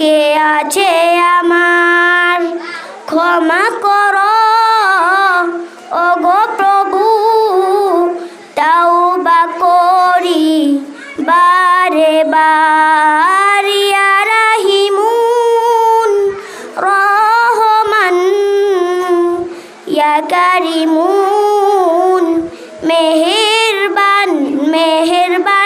কে আছে আমার? ক্ষমা কর। ওগো প্রভু তাও বা করি। বারে বারিয়া রাহিমুন রহমান ইয়া মেহেরবান মেহেরবান